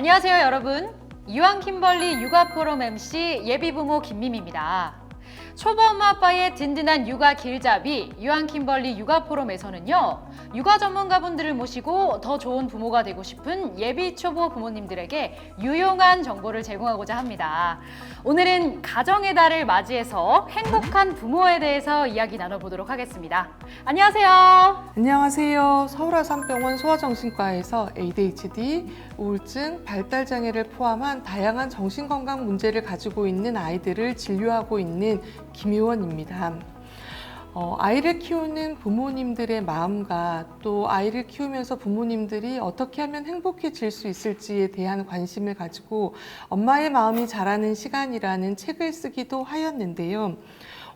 안녕하세요, 여러분. 유한 킴벌리 육아 포럼 MC 예비부모 김미미입니다. 초보 엄마 아빠의 든든한 육아 길잡이 유한 킴벌리 육아 포럼에서는요. 육아 전문가분들을 모시고 더 좋은 부모가 되고 싶은 예비 초보 부모님들에게 유용한 정보를 제공하고자 합니다. 오늘은 가정의 달을 맞이해서 행복한 부모에 대해서 이야기 나눠보도록 하겠습니다. 안녕하세요. 안녕하세요. 서울아산병원 소아정신과에서 ADHD, 우울증, 발달장애를 포함한 다양한 정신건강 문제를 가지고 있는 아이들을 진료하고 있는 김효원입니다. 어, 아이를 키우는 부모님들의 마음과 또 아이를 키우면서 부모님들이 어떻게 하면 행복해질 수 있을지에 대한 관심을 가지고 엄마의 마음이 자라는 시간이라는 책을 쓰기도 하였는데요.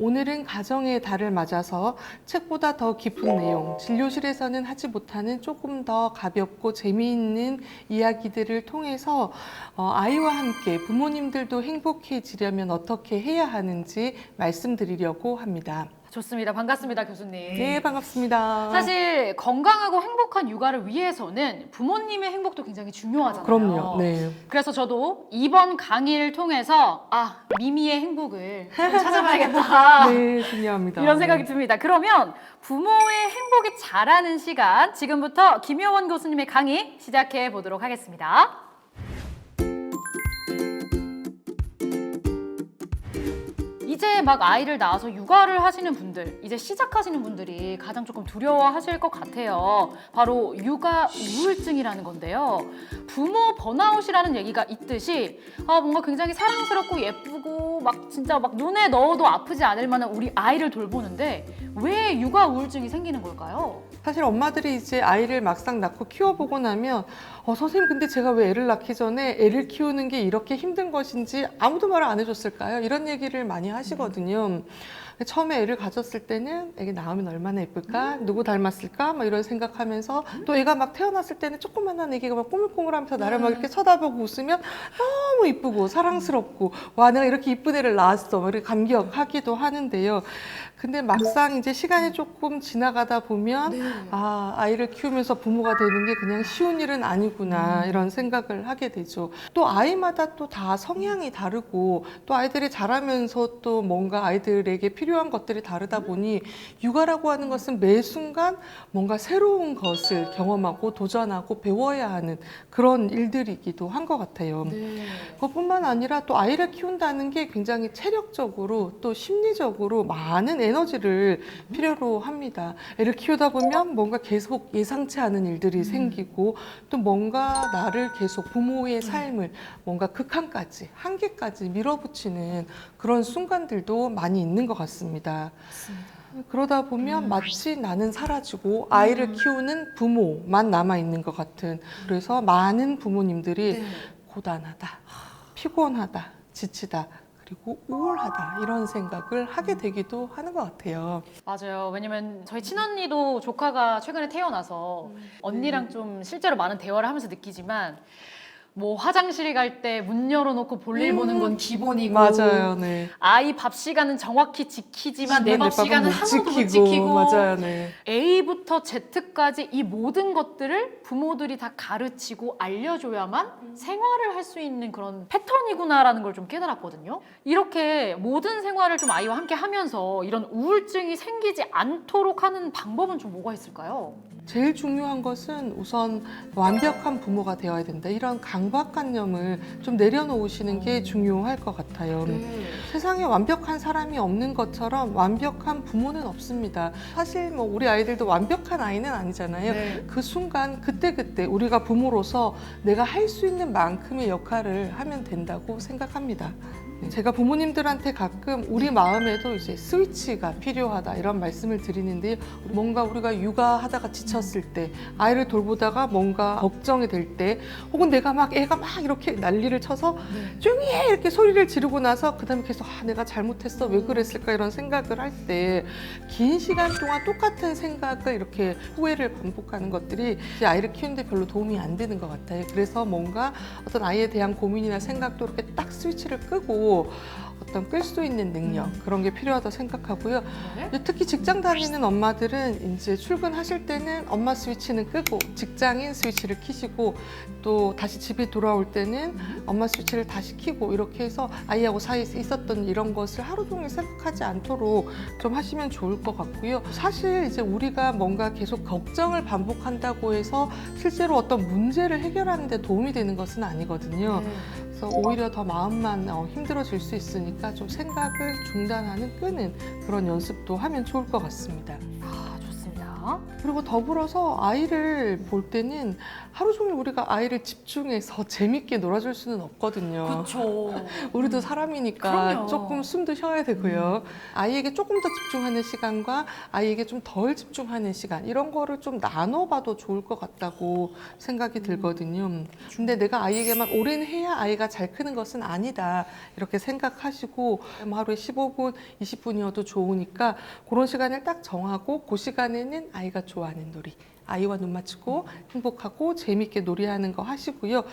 오늘은 가정의 달을 맞아서 책보다 더 깊은 내용, 진료실에서는 하지 못하는 조금 더 가볍고 재미있는 이야기들을 통해서 어, 아이와 함께 부모님들도 행복해지려면 어떻게 해야 하는지 말씀드리려고 합니다. 좋습니다. 반갑습니다, 교수님. 네, 반갑습니다. 사실 건강하고 행복한 육아를 위해서는 부모님의 행복도 굉장히 중요하잖아요. 그럼요. 네. 그래서 저도 이번 강의를 통해서 아 미미의 행복을 좀 찾아봐야겠다. 네, 중요합니다. 이런 생각이 듭니다. 그러면 부모의 행복이 자라는 시간 지금부터 김효원 교수님의 강의 시작해 보도록 하겠습니다. 이제 막 아이를 낳아서 육아를 하시는 분들, 이제 시작하시는 분들이 가장 조금 두려워하실 것 같아요. 바로 육아 우울증이라는 건데요. 부모 번아웃이라는 얘기가 있듯이 아 뭔가 굉장히 사랑스럽고 예쁘고 막 진짜 막 눈에 넣어도 아프지 않을 만한 우리 아이를 돌보는데 왜 육아 우울증이 생기는 걸까요? 사실 엄마들이 이제 아이를 막상 낳고 키워보고 나면 어, 선생님 근데 제가 왜 애를 낳기 전에 애를 키우는 게 이렇게 힘든 것인지 아무도 말을 안 해줬을까요? 이런 얘기를 많이 하시거든요. 처음에 애를 가졌을 때는 애기 낳으면 얼마나 예쁠까? 누구 닮았을까? 막 이런 생각하면서 또 애가 막 태어났을 때는 조그만한 애기가 막 꼬물꼬물하면서 나를 막 이렇게 쳐다보고 웃으면 너무 이쁘고 사랑스럽고 와 내가 이렇게 이쁜 애를 낳았어 막 이렇게 감격하기도 하는데요. 근데 막상 이제 시간이 조금 지나가다 보면 아 아이를 키우면서 부모가 되는 게 그냥 쉬운 일은 아니구나 이런 생각을 하게 되죠. 또 아이마다 또 다 성향이 다르고 또 아이들이 자라면서 또 뭔가 아이들에게 필요한 것들이 다르다 보니 육아라고 하는 것은 매 순간 뭔가 새로운 것을 경험하고 도전하고 배워야 하는 그런 일들이기도 한 것 같아요. 그것뿐만 아니라 또 아이를 키운다는 게 굉장히 체력적으로 또 심리적으로 많은 에너지를 필요로 합니다. 애를 키우다 보면 뭔가 계속 예상치 않은 일들이 생기고 또 뭔가 나를 계속 부모의 삶을 뭔가 극한까지 한계까지 밀어붙이는 그런 순간들도 많이 있는 것 같습니다. 그러다 보면 마치 나는 사라지고 아이를 키우는 부모만 남아 있는 것 같은 그래서 많은 부모님들이 고단하다, 피곤하다, 지치다, 그리고 우울하다 이런 생각을 하게 되기도 하는 것 같아요. 맞아요. 왜냐면 저희 친언니도 조카가 최근에 태어나서 언니랑 좀 실제로 많은 대화를 하면서 느끼지만 뭐 화장실 갈 때 문 열어놓고 볼일 보는 건 기본이고 맞아요, 네. 아이 밥 시간은 정확히 지키지만 내밥 시간 시간은 못 하나도 못 지키고 맞아요, 네. A부터 Z까지 이 모든 것들을 부모들이 다 가르치고 알려줘야만 생활을 할 수 있는 그런 패턴이구나라는 걸 좀 깨달았거든요. 이렇게 모든 생활을 좀 아이와 함께 하면서 이런 우울증이 생기지 않도록 하는 방법은 좀 뭐가 있을까요? 제일 중요한 것은 우선 완벽한 부모가 되어야 된다. 이런 강 박관념을 좀 내려놓으시는 게 중요할 것 같아요. 세상에 완벽한 사람이 없는 것처럼 완벽한 부모는 없습니다. 사실 뭐 우리 아이들도 완벽한 아이는 아니잖아요. 네. 그 순간 그때그때 우리가 부모로서 내가 할 수 있는 만큼의 역할을 하면 된다고 생각합니다. 네, 제가 부모님들한테 가끔 우리 마음에도 이제 스위치가 필요하다 이런 말씀을 드리는데 뭔가 우리가 육아하다가 지쳤을 때 아이를 돌보다가 뭔가 걱정이 될 때 혹은 내가 막 애가 막 이렇게 난리를 쳐서 조용히 해 이렇게 소리를 지르고 나서 그다음에 계속 아 내가 잘못했어. 왜 그랬을까? 이런 생각을 할 때 긴 시간 동안 똑같은 생각을 이렇게 후회를 반복하는 것들이 이제 아이를 키우는데 별로 도움이 안 되는 것 같아요. 그래서 뭔가 어떤 아이에 대한 고민이나 생각도 이렇게 딱 스위치를 끄고 어떤 끌 수 있는 능력 음. 그런 게 필요하다 생각하고요. 네. 특히 직장 다니는 엄마들은 이제 출근하실 때는 엄마 스위치는 끄고 직장인 스위치를 키시고 또 다시 집에 돌아올 때는 엄마 스위치를 다시 키고 이렇게 해서 아이하고 사이에 있었던 이런 것을 하루 종일 생각하지 않도록 좀 하시면 좋을 것 같고요. 사실 이제 우리가 뭔가 계속 걱정을 반복한다고 해서 실제로 어떤 문제를 해결하는 데 도움이 되는 것은 아니거든요. 네. 그래서 오히려 더 마음만 어, 힘들어질 수 있으니까 좀 생각을 중단하는 끄는 그런 연습도 하면 좋을 것 같습니다. 그리고 더불어서 아이를 볼 때는 하루 종일 우리가 아이를 집중해서 재밌게 놀아줄 수는 없거든요. 그렇죠. 우리도 사람이니까 그럼요. 음. 조금 숨도 쉬어야 되고요. 아이에게 조금 더 집중하는 시간과 아이에게 좀 덜 집중하는 시간 이런 거를 좀 나눠봐도 좋을 것 같다고 생각이 들거든요. 근데 내가 아이에게만 올인해야 아이가 잘 크는 것은 아니다 이렇게 생각하시고 뭐 하루에 15분, 20분이어도 좋으니까 그런 시간을 딱 정하고 그 시간에는 아이가 좋아하는 놀이 아이와 눈 맞추고 행복하고 재밌게 놀이하는 거 하시고요.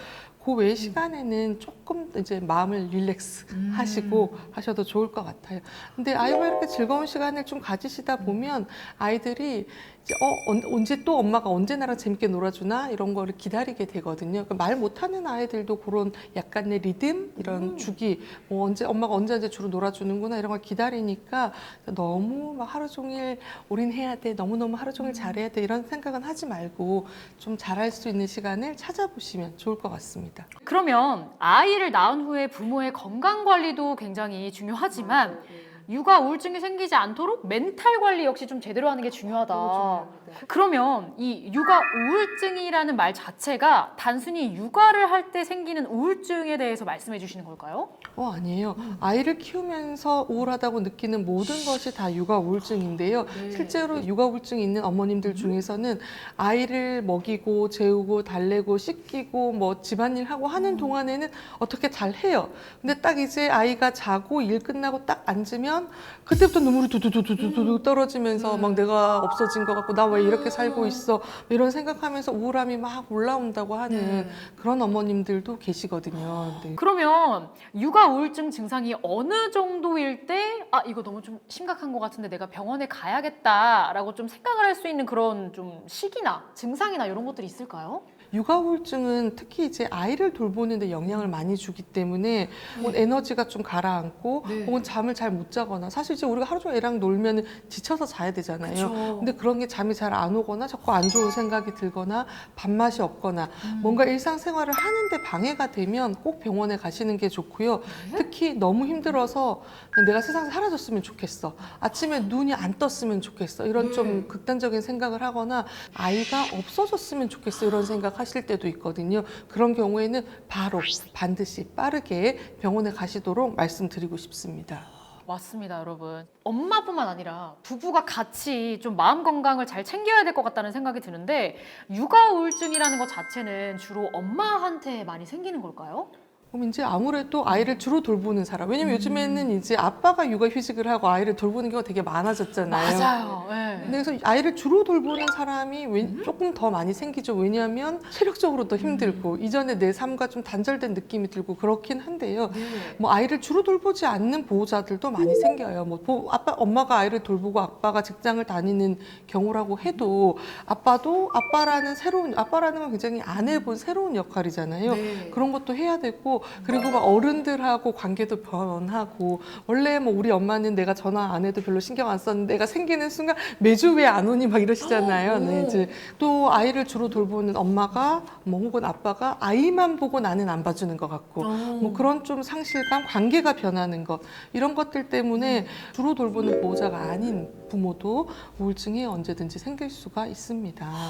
그 외 시간에는 조금 이제 마음을 릴렉스 음. 하시고 하셔도 좋을 것 같아요. 근데 아이와 이렇게 즐거운 시간을 좀 가지시다 보면 아이들이 이제 어 언- 언제 또 엄마가 언제 나랑 재밌게 놀아주나 이런 거를 기다리게 되거든요. 그말 못하는 아이들도 그런 약간의 리듬 이런 음. 주기 뭐 언제 엄마가 언제 언제 주로 놀아주는구나 이런 걸 기다리니까 너무 막 하루 종일 올인해야 돼 너무 너무 하루 종일 잘해야 돼 이런 생각은 하지 말고 좀 잘할 수 있는 시간을 찾아보시면 좋을 것 같습니다. 그러면 아이 를 낳은 후에 부모의 건강 관리도 굉장히 중요하지만 육아 우울증이 생기지 않도록 멘탈 관리 역시 좀 제대로 하는 게 중요하다. 그러면 이 육아 우울증이라는 말 자체가 단순히 육아를 할 때 생기는 우울증에 대해서 말씀해 주시는 걸까요? 어 아니에요. 아이를 키우면서 우울하다고 느끼는 모든 것이 다 육아 우울증인데요. 실제로 육아 우울증이 있는 어머님들 중에서는 아이를 먹이고 재우고 달래고 씻기고 뭐 집안일 하고 하는 동안에는 어떻게 잘 해요. 근데 딱 이제 아이가 자고 일 끝나고 딱 앉으면 그때부터 눈물이 두두두두두두 떨어지면서 막 내가 없어진 것 같고 나 왜 이렇게 살고 있어 이런 생각하면서 우울함이 막 올라온다고 하는 그런 어머님들도 계시거든요. 네. 그러면 육아 우울증 증상이 어느 정도일 때 아 이거 너무 좀 심각한 것 같은데 내가 병원에 가야겠다라고 좀 생각을 할 수 있는 그런 좀 시기나 증상이나 이런 것들이 있을까요? 육아 우울증은 특히 이제 아이를 돌보는데 영향을 많이 주기 때문에 뭐 에너지가 좀 가라앉고 네. 혹은 잠을 잘 못 자거나 사실 이제 우리가 하루 종일 애랑 놀면 지쳐서 자야 되잖아요. 그쵸. 근데 그런 게 잠이 잘 안 오거나 자꾸 안 좋은 생각이 들거나 밥맛이 없거나 음. 뭔가 일상생활을 하는데 방해가 되면 꼭 병원에 가시는 게 좋고요. 네? 특히 너무 힘들어서 내가 세상에서 사라졌으면 좋겠어. 아침에 눈이 안 떴으면 좋겠어. 이런 네. 좀 극단적인 생각을 하거나 아이가 없어졌으면 좋겠어. 이런 생각 하실 때도 있거든요. 그런 경우에는 바로 반드시 빠르게 병원에 가시도록 말씀드리고 싶습니다. 맞습니다, 여러분. 엄마뿐만 아니라 부부가 같이 좀 마음 건강을 잘 챙겨야 될 것 같다는 생각이 드는데 육아 우울증이라는 것 자체는 주로 엄마한테 많이 생기는 걸까요? 그럼 이제 아무래도 아이를 주로 돌보는 사람. 왜냐면 음. 요즘에는 이제 아빠가 육아휴직을 하고 아이를 돌보는 경우가 되게 많아졌잖아요. 맞아요. 네. 근데 그래서 아이를 주로 돌보는 사람이 왜- 조금 더 많이 생기죠. 왜냐하면 체력적으로 더 힘들고 이전에 내 삶과 좀 단절된 느낌이 들고 그렇긴 한데요. 네. 뭐 아이를 주로 돌보지 않는 보호자들도 많이 생겨요. 뭐 보- 아빠 엄마가 아이를 돌보고 아빠가 직장을 다니는 경우라고 해도 아빠도 아빠라는 새로운 아빠라는 건 굉장히 안 해본 새로운 역할이잖아요. 네. 그런 것도 해야 되고 그리고 막 어른들하고 관계도 변하고 원래 뭐 우리 엄마는 내가 전화 안 해도 별로 신경 안 썼는데 내가 생기는 순간 매주 왜 안 오니 막 이러시잖아요. 네, 이제 또 아이를 주로 돌보는 엄마가 뭐 혹은 아빠가 아이만 보고 나는 안 봐주는 것 같고 뭐 그런 좀 상실감, 관계가 변하는 것 이런 것들 때문에 주로 돌보는 보호자가 아닌 부모도 우울증이 언제든지 생길 수가 있습니다. 아,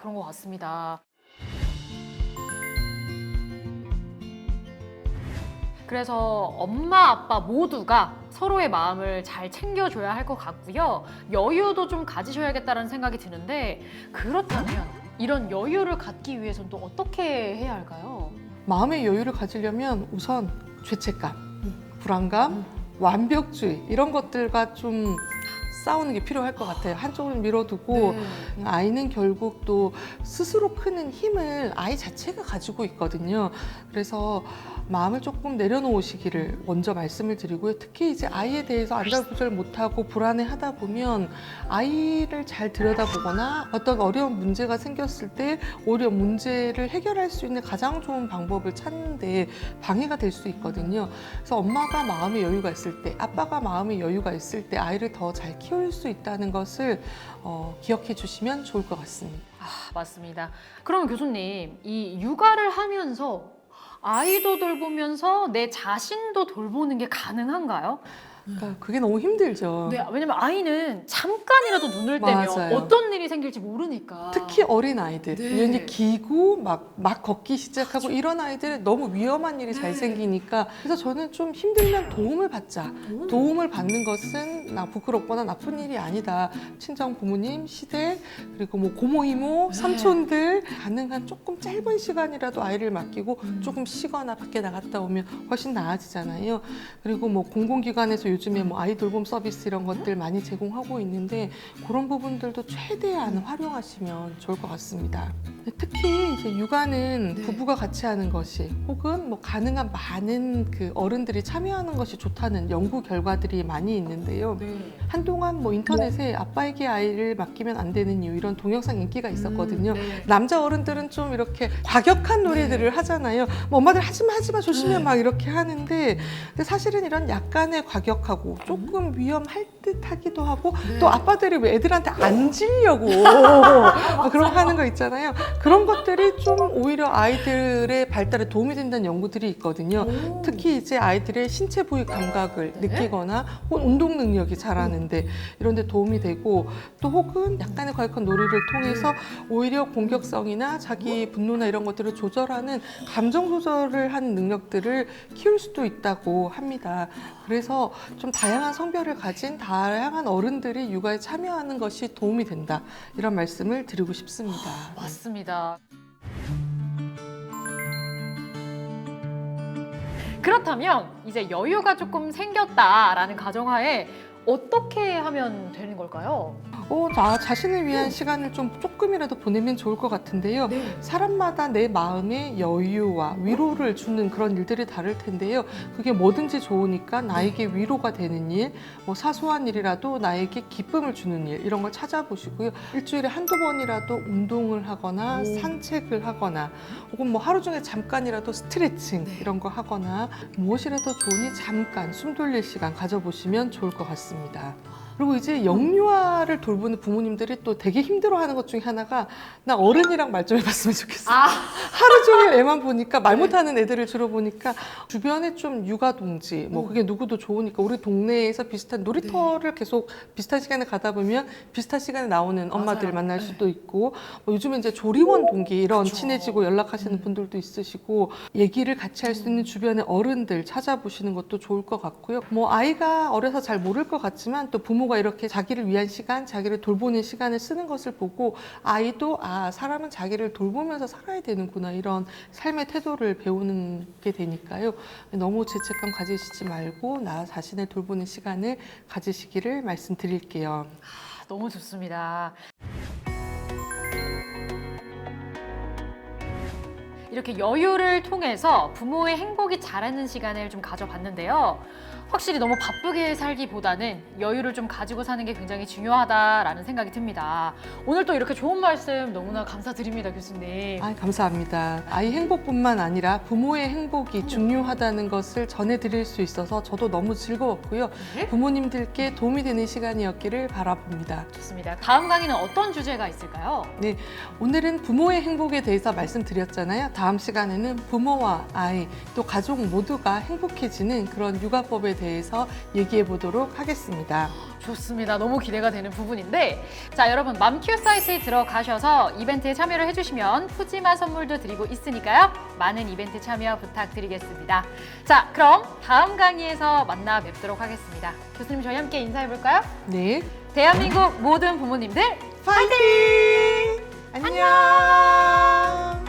그런 것 같습니다. 그래서 엄마 아빠 모두가 서로의 마음을 잘 챙겨줘야 할 것 같고요. 여유도 좀 가지셔야겠다는 생각이 드는데 그렇다면 이런 여유를 갖기 위해서는 또 어떻게 해야 할까요? 마음의 여유를 가지려면 우선 죄책감, 불안감, 완벽주의 이런 것들과 좀 싸우는 게 필요할 것 같아요. 한쪽을 밀어두고 네. 아이는 결국 또 스스로 크는 힘을 아이 자체가 가지고 있거든요. 그래서 마음을 조금 내려놓으시기를 먼저 말씀을 드리고요. 특히 이제 아이에 대해서 안절부절 못하고 불안해하다 보면 아이를 잘 들여다보거나 어떤 어려운 문제가 생겼을 때 오히려 문제를 해결할 수 있는 가장 좋은 방법을 찾는데 방해가 될 수 있거든요. 그래서 엄마가 마음의 여유가 있을 때, 아빠가 마음의 여유가 있을 때 아이를 더 잘 키울 수 있다는 것을 어, 기억해 주시면 좋을 것 같습니다. 아, 맞습니다. 그러면 교수님, 이 육아를 하면서 아이도 돌보면서 내 자신도 돌보는 게 가능한가요? 그러니까 그게 너무 힘들죠. 네, 왜냐면 아이는 잠깐이라도 눈을 떼면 맞아요. 어떤 일이 생길지 모르니까. 특히 어린 아이들, 네. 얘네 기고 막, 막 걷기 시작하고 이런 아이들은 너무 위험한 일이 잘 네. 생기니까 그래서 저는 좀 힘들면 도움을 받자. 오. 도움을 받는 것은 나 부끄럽거나 나쁜 일이 아니다. 친정 부모님, 시댁, 그리고 뭐 고모, 이모, 네. 삼촌들 가능한 조금 짧은 시간이라도 아이를 맡기고 음. 조금 쉬거나 밖에 나갔다 오면 훨씬 나아지잖아요. 그리고 뭐 공공기관에서 요즘에 뭐 아이 돌봄 서비스 이런 것들 많이 제공하고 있는데 그런 부분들도 최대한 활용하시면 좋을 것 같습니다. 특히 이제 육아는 네. 부부가 같이 하는 것이 혹은 뭐 가능한 많은 그 어른들이 참여하는 것이 좋다는 연구 결과들이 많이 있는데요. 네. 한동안 뭐 인터넷에 아빠에게 아이를 맡기면 안 되는 이유 이런 동영상 인기가 있었거든요. 음, 네. 남자 어른들은 좀 이렇게 과격한 놀이들을 하잖아요. 뭐 엄마들 하지마 하지마 조심해 네. 막 이렇게 하는데 근데 사실은 이런 약간의 과격하고 조금 위험할 듯하기도 하고 네. 또 아빠들이 왜 애들한테 앉으려고 막 그런 거 하는 거 있잖아요. 그런 것들이 좀 오히려 아이들의 발달에 도움이 된다는 연구들이 있거든요. 오. 특히 이제 아이들의 신체 부위 감각을 네. 느끼거나 혹은 운동 능력이 자라는데 이런 데 도움이 되고 또 혹은 약간의 과격한 놀이를 통해서 오히려 공격성이나 자기 분노나 이런 것들을 조절하는 감정 조절을 하는 능력들을 키울 수도 있다고 합니다. 그래서 좀 다양한 성별을 가진 다양한 어른들이 육아에 참여하는 것이 도움이 된다. 이런 말씀을 드리고 싶습니다. 맞습니다. 그렇다면 이제 여유가 조금 생겼다라는 가정하에 어떻게 하면 되는 걸까요? 어, 나 자신을 위한 시간을 좀 조금이라도 보내면 좋을 것 같은데요. 네. 사람마다 내 마음에 여유와 위로를 주는 그런 일들이 다를 텐데요. 그게 뭐든지 좋으니까 나에게 위로가 되는 일, 뭐 사소한 일이라도 나에게 기쁨을 주는 일, 이런 걸 찾아보시고요. 일주일에 한두 번이라도 운동을 하거나 오. 산책을 하거나 혹은 뭐 하루 중에 잠깐이라도 스트레칭 네. 이런 거 하거나 무엇이라도 좋으니 잠깐 숨 돌릴 시간 가져보시면 좋을 것 같습니다. 그리고 이제 영유아를 돌보는 부모님들이 또 되게 힘들어하는 것 중에 하나가 나 어른이랑 말 좀 해봤으면 좋겠어. 아, 하루 종일 애만 보니까 말 네. 못하는 애들을 주로 보니까 주변에 좀 육아 동지 뭐 음. 그게 누구도 좋으니까 우리 동네에서 비슷한 놀이터를 네. 계속 비슷한 시간에 가다 보면 비슷한 시간에 나오는 엄마들 맞아요. 만날 네. 수도 있고 뭐 요즘에 이제 조리원 동기 이런 그쵸. 친해지고 연락하시는 음. 분들도 있으시고 얘기를 같이 할 수 있는 주변의 어른들 찾아보시는 것도 좋을 것 같고요. 뭐 아이가 어려서 잘 모를 것 같지만 또 부모 가 이렇게 자기를 위한 시간, 자기를 돌보는 시간을 쓰는 것을 보고 아이도 아 사람은 자기를 돌보면서 살아야 되는구나 이런 삶의 태도를 배우는 게 되니까요. 너무 죄책감 가지시지 말고 나 자신을 돌보는 시간을 가지시기를 말씀드릴게요. 너무 좋습니다. 이렇게 여유를 통해서 부모의 행복이 자라는 시간을 좀 가져봤는데요. 확실히 너무 바쁘게 살기보다는 여유를 좀 가지고 사는 게 굉장히 중요하다라는 생각이 듭니다. 오늘 또 이렇게 좋은 말씀 너무나 감사드립니다, 교수님. 아, 감사합니다. 아이 행복뿐만 아니라 부모의 행복이 중요하다는 것을 전해드릴 수 있어서 저도 너무 즐거웠고요. 네? 부모님들께 도움이 되는 시간이었기를 바라봅니다. 좋습니다. 다음 강의는 어떤 주제가 있을까요? 오늘은 부모의 행복에 대해서 말씀드렸잖아요. 다음 시간에는 부모와 아이 또 가족 모두가 행복해지는 그런 육아법에 대해서 얘기해 보도록 하겠습니다. 좋습니다. 너무 기대가 되는 부분인데 자 여러분 맘큐 사이트에 들어가셔서 이벤트에 참여를 해주시면 푸짐한 선물도 드리고 있으니까요. 많은 이벤트 참여 부탁드리겠습니다. 자 그럼 다음 강의에서 만나 뵙도록 하겠습니다. 교수님 저희 함께 인사해 볼까요? 네. 대한민국 모든 부모님들 파이팅! 안녕!